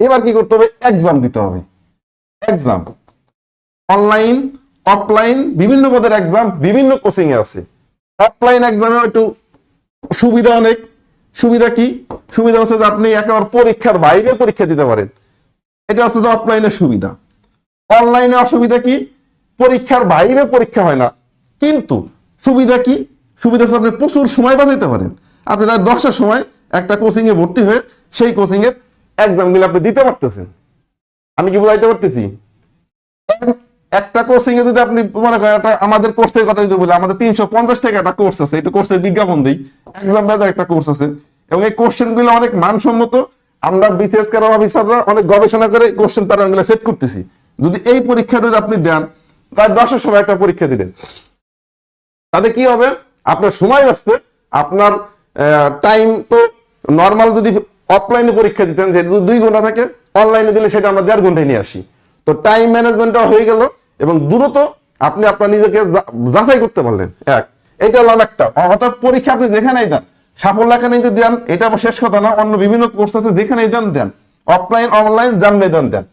এবার কি করতে হবে? এক্সাম দিতে হবে। এক্সাম অনলাইন অফলাইন বিভিন্ন পদের এক্সাম বিভিন্ন কোচিং এ আছে। অফলাইন এক্সামে একটু সুবিধা অনেক। সুবিধা কি? সুবিধা হচ্ছে যে আপনি একেবারে পরীক্ষার বাইরে পরীক্ষা দিতে পারেন। এটা হচ্ছে যে অফলাইনের সুবিধা। অনলাইনে অসুবিধা কি? পরীক্ষার বাইরে পরীক্ষা হয় না। কিন্তু সুবিধা কি? সুবিধা হচ্ছে আপনি প্রচুর সময় বাঁচাইতে পারেন। আপনি দশটার সময় একটা কোচিং এ ভর্তি হয়ে সেই কোচিং এর এক্সামগুলো আপনি দিতে পারতেছেন। আমি কি বুঝাইতে পারতেছি? একটা কোচিং এ যদি আপনি মনে করেন একটা আমাদের কোর্সের কথা যদি বলি, আমাদের তিনশো পঞ্চাশ টাকা একটা কোর্স আছে, এটা কোর্সের বিজ্ঞাপন দিই। এক্সাম বেদার একটা কোর্স আছে। এবং এই কোশ্চেনগুলো অনেক মানসম্মত। আমরা বিসিএস ক্যাডার অফিসাররা অনেক গবেষণা করে কোশ্চেন প্যাটার্নগুলো সেট করতেছি। যদি এই পরীক্ষাটা যদি আপনি দেন, প্রায় দশের সময় একটা পরীক্ষা দিলেন তাতে কি হবে? আপনার সময় বাঁচবে। আপনার টাইম তো নর্মাল যদি অফলাইনে পরীক্ষা দিতেন সেটা দুই ঘণ্টা থাকে অনলাইনে দিলে সেটা আমরা দেড় ঘন্টায় নিয়ে আসি। তো টাইম ম্যানেজমেন্টটা হয়ে গেল, এবং দ্রুত আপনি আপনার নিজেকে যাচাই করতে পারলেন। এক, এটা হলো একটা, অর্থাৎ পরীক্ষা আপনি যেখানেই দেন, সাফল্য এখানে যদি দেন, এটা শেষ কথা না, অন্য বিভিন্ন কোর্স আছে যেখানেই দেন দেন অফলাইন অনলাইন জানলে দেন দেন।